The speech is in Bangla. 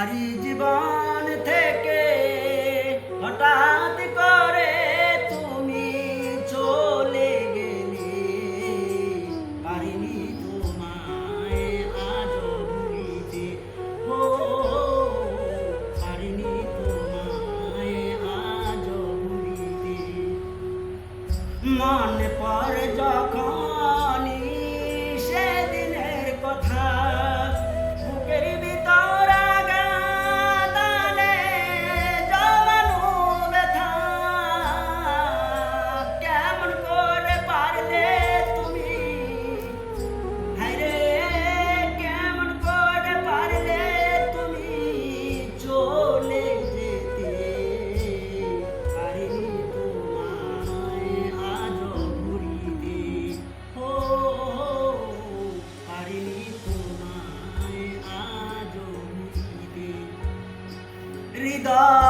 আমারই জীবন থেকে হঠাৎ করে তুমি চলে গেলে পারিনি তোমায় আজ ভুলিতে ও পারিনি তোমায় আজ ভুলিতে। মনে পড়ে যখনই Oh.